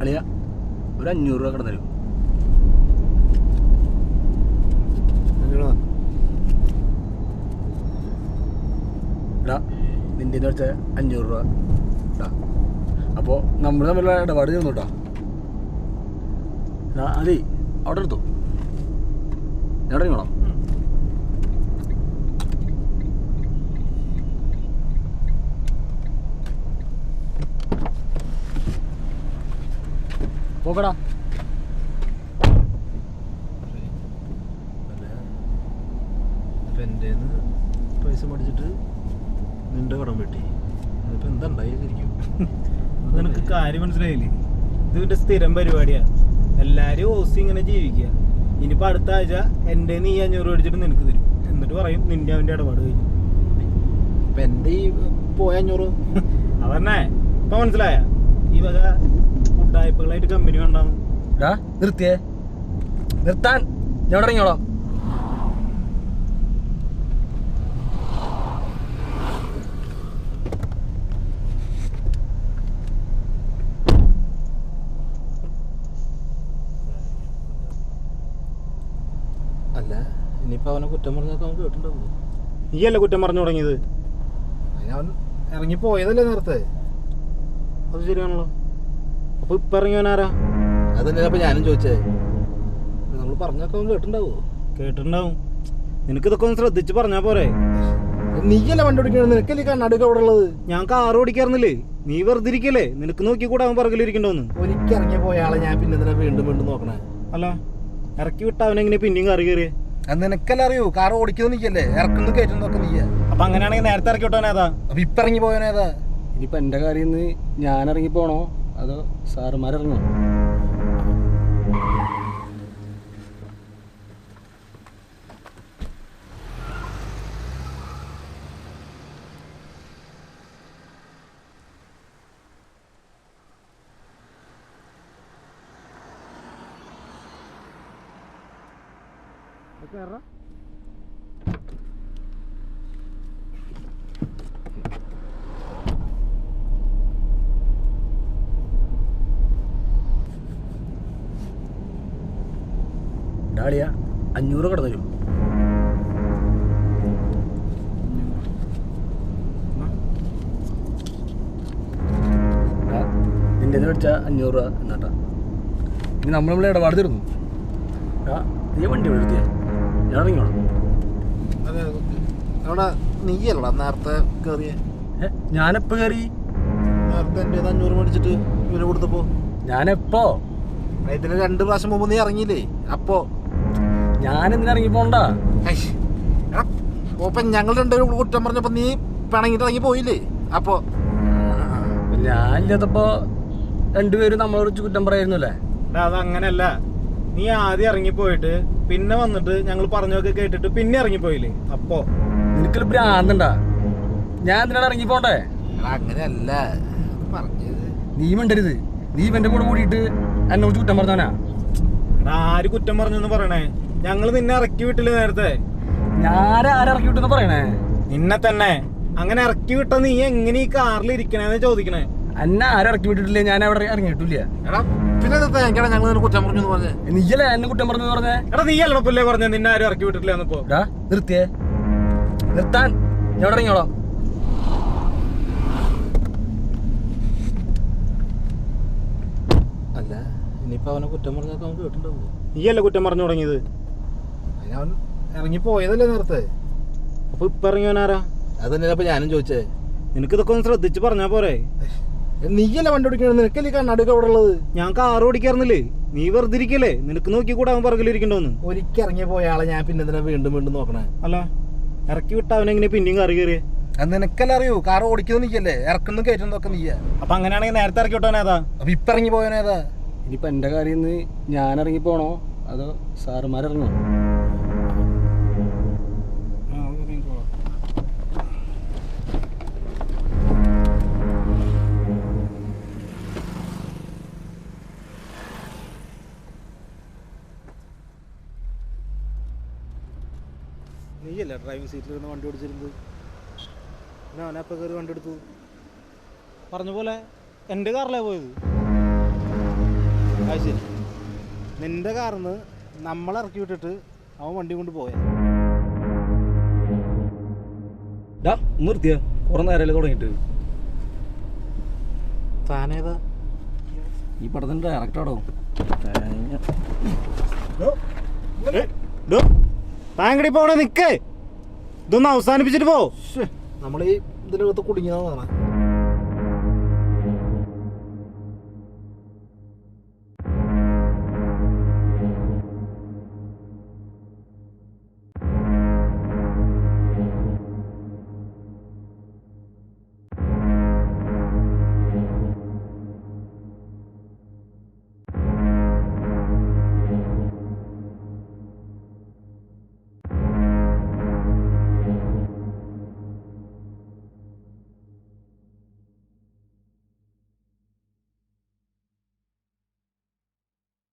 അളിയ ഒരു അഞ്ഞൂറ് രൂപ കിടന്നു എടാ നിന്റെ വെച്ച അഞ്ഞൂറ് രൂപ. ഇടാ അപ്പോൾ നമ്മൾ തമ്മിലുള്ള ഇടപാട് തീർന്നു കേട്ടോ അതെ അവിടെ എടുത്തു. ഞാൻ ഇറങ്ങിക്കോളാം അപ്പം എന്റെ പൈസ മേടിച്ചിട്ട് നിന്റെ കടം വെട്ടി. അതിപ്പോൾ എന്താ ഉണ്ടായി നിനക്ക് കാര്യം മനസ്സിലായില്ലേ? ഇത് ഇവന്റെ സ്ഥിരം പരിപാടിയാ. എല്ലാരും ഓസി ഇങ്ങനെ ജീവിക്കുക. ഇനിയിപ്പൊ അടുത്ത ആഴ്ച എന്റെ നീ അഞ്ഞൂറ് മേടിച്ചിട്ട് നിനക്ക് തരും. എന്നിട്ട് പറയും നിന്റെ അവന്റെ ഇടപാട് കഴിഞ്ഞു. അപ്പം എന്റെ ഈ പോയ അഞ്ഞൂറ്? അതന്നെ. ഇപ്പൊ മനസ്സിലായ? ഈ വക ഉഡായ്പകളായിട്ട് കമ്പനി വേണ്ടാന്ന് ഡാ നിർത്തിയേ. നിർത്താൻ. ഞാൻ ഇറങ്ങിയോളാം അല്ല അവനെ കുറ്റം പറഞ്ഞൊക്കെ അവൻ കേട്ടിട്ടുണ്ടാവും നീയല്ലേ കുറ്റം പറഞ്ഞു തുടങ്ങിയത്? ഇറങ്ങി പോയതല്ലേ നേരത്തെ? അത് ശരിയാണല്ലോ. അപ്പൊ ഇപ്പൊ ഇറങ്ങിയവനാരാ? അതന്നെ അപ്പൊ ഞാനും ചോദിച്ചേ. നമ്മൾ പറഞ്ഞൊക്കെ അവൻ കേട്ടിട്ടുണ്ടാവോ കേട്ടിട്ടുണ്ടാവും നിനക്ക് ഇതൊക്കെ ഒന്ന് ശ്രദ്ധിച്ച് പറഞ്ഞാ പോരെ. നീയല്ലേ വണ്ടി ഓടിക്കണത്? നിനക്കല്ലേ കണ്ണാടിയൊക്കെ അവിടെ ഉള്ളത്? ഞാൻ കാർ ഓടിക്കാറുന്നില്ലേ? നീ വെറുതെ ഇരിക്കല്ലേ? നിനക്ക് നോക്കി കൂടെ അവൻ പറകലിരിക്കണ്ടോന്ന് ഒരിക്കൽ ഇറങ്ങി പോയ ആളെ ഞാൻ പിന്നെ എന്തിനാ വീണ്ടും വീണ്ടും നോക്കണേ? അല്ല ഇറക്കി വിട്ട അവനെങ്ങനെ പിന്നെയും കറി കയറിയേ? അത് നിനക്കല്ല അറിയൂ. കാർ ഓടിക്കുന്നത് നീക്കല്ലേ ഇറക്കുന്നു കയറ്റുന്നതൊക്കെ നീയാ അപ്പൊ അങ്ങനെയാണെങ്കിൽ നേരത്തെ ഇറക്കി വിട്ടവനേതാ അപ്പൊ ഇപ്പൊ ഇറങ്ങി പോയനേതാ ഇനിയിപ്പൊ എന്റെ കാര്യം ഞാൻ ഇറങ്ങി പോകണോ അതോ സാറുമാർ ഡാളിയ അഞ്ഞൂറ് കടന്നു തരും. നിന്റെ മേടിച്ച അഞ്ഞൂറ് രൂപ എന്നാട്ടാ. ഇനി നമ്മൾ നമ്മളെ ഇടപാട് തീർന്നു. എടാ, നീ വണ്ടി ഇവിടെ എടുത്തിയേ ഞാൻ ഇറങ്ങിയോളാം അവിടെ നീയല്ലടാ നേരത്തെ കയറിയ ഞാനെപ്പോ കയറി നേരത്തെ എന്റെ അഞ്ഞൂറ് മേടിച്ചിട്ട് ഇവന് കൊടുത്തപ്പോ? ഞാനെപ്പോ? ഇതിന് രണ്ട് പ്രാവശ്യം മുമ്പ് നീ ഇറങ്ങിയില്ലേ? അപ്പോ? ഞാൻ എന്തിനാ ഇറങ്ങി പോണ്ട ഓപ്പൻ ഞങ്ങൾ രണ്ടുപേരും കുറ്റം പറഞ്ഞപ്പോ നീ പിണങ്ങിട്ട് ഇറങ്ങി പോയില്ലേ? അപ്പോ ഞാൻ ഇല്ലാത്തപ്പോ രണ്ടുപേരും നമ്മളെ കുറിച്ച് കുറ്റം പറയായിരുന്നല്ലേ? അത് അങ്ങനല്ല നീ ആദ്യം ഇറങ്ങിപ്പോയിട്ട് പിന്നെ വന്നിട്ട് ഞങ്ങൾ പറഞ്ഞൊക്കെ കേട്ടിട്ട് പിന്നെ ഇറങ്ങിപ്പോയില്ലേ? അപ്പോ. നിനക്കൊരു ഭ്രാന്തണ്ടാ? ഞാൻ എന്തിനാണ് ഇറങ്ങി പോണ്ടേ എടാ, അങ്ങനെയല്ല. നീ മിണ്ടരുത്. നീ ഇവന്റെ കൂടെ കൂടിയിട്ട് എന്നെ കുറിച്ച് കുറ്റം പറഞ്ഞവനാ. ആര് കുറ്റം പറഞ്ഞെന്ന് പറയണേ? ഞങ്ങൾ നിന്നെ ഇറക്കി വിട്ടില്ല നേരത്തെ? ഞാൻ ആരിറക്കി വിട്ടെന്ന് പറയണേ? നിന്നെ തന്നെ. അങ്ങനെ ഇറക്കി വിട്ട നീ എങ്ങനെ ഈ കാറിൽ ഇരിക്കണേന്ന് ചോദിക്കണേ? എന്നെ ഇറക്കി വിട്ടിട്ടില്ല? ഞാൻ അവിടെ ഇറങ്ങിയിട്ടില്ല. എടാ പിന്നെ എന്താ? ഞങ്ങൾ നിന്നെ കുറ്റം പറഞ്ഞു എന്ന് പറഞ്ഞേ. നീയല്ലേ എന്നെ കുറ്റം പറഞ്ഞു പറഞ്ഞേ? എടാ നീ പറഞ്ഞ? നിന്നെ ആരും ഇറക്കി വിട്ടിട്ടില്ല എന്നിപ്പോ എടാ നിർത്തിയേ. നിർത്താൻ. ഞാൻ അവിടെ ഇറങ്ങിയോളാം അല്ല ഇനിയിപ്പോ അവനെ കുറ്റം അവൻ പറഞ്ഞു തുടങ്ങിയത്? അവൻ ഇറങ്ങി പോയതല്ലേ നേരത്തെ? അപ്പൊ ഇപ്പൊ ഇറങ്ങിയവനാരാ അത് തന്നെയല്ലേ അപ്പൊ ഞാനും ചോദിച്ചേ. നിനക്ക് ഇതൊക്കെ ഒന്ന് ശ്രദ്ധിച്ച് പറഞ്ഞാ പോരെ. നീയല്ലേ വണ്ടി ഓടിക്കണത് നിനക്കല്ലേ കണ്ണാടിയൊക്കെ അവിടെ ഉള്ളത്? ഞാൻ കാർ ഓടിക്കാറുന്നില്ലേ? നീ വെറുതെ ഇരിക്കല്ലേ? നിനക്ക് നോക്കി കൂടെ അവൻ പറകലിരിക്കണ്ടോന്ന് ഒരിക്കൽ ഇറങ്ങി പോയ ആളെ ഞാൻ പിന്നെ എന്തിനാ വീണ്ടും വീണ്ടും നോക്കണേ? അല്ല ഇറക്കി വിട്ട അവനെങ്ങനെ പിന്നെയും കറി കയറിയേ? അത് നിനക്കല്ല അറിയൂ. കാർ ഓടിക്കുന്നത് നീക്കല്ലേ ഇറക്കുന്നു കയറ്റുന്നതൊക്കെ നീയാ. അപ്പൊ അങ്ങനെയാണെങ്കിൽ നേരത്തെ ഇറക്കി വിട്ടവനേതാ അപ്പൊ ഇപ്പൊ ഇറങ്ങി പോയോനേതാ ഇനിയിപ്പൊ എന്റെ കാര്യം ഞാൻ ഇറങ്ങി പോണോ അതോ സാറുമാർ ഇറങ്ങണോ നീയല്ലേ ഡ്രൈവിംഗ് സീറ്റിൽ നിന്ന് വണ്ടി ഓടിച്ചിരുന്നത്. പിന്നെ അവനപ്പം കയറി വണ്ടി എടുത്തു. പറഞ്ഞ പോലെ എന്റെ കാറിലേ പോയത്. അത് ശരി. നിന്റെ കാറിന്ന് നമ്മളെ ഇറക്കി വിട്ടിട്ട് അവൻ വണ്ടി കൊണ്ട് പോയ. നിർത്തിയ. കുറെ നേരമല്ലേ തുടങ്ങിയിട്ട്. താനേതാ? ഈ പടത്തിന്റെ ഡയറക്ടറാടോ താങ്കടി പോണേ നിക്കേ. ഇതൊന്ന് അവസാനിപ്പിച്ചിട്ട് പോ. നമ്മൾ ഈ ഇതിനകത്ത് കുടുങ്ങിയതാണ്.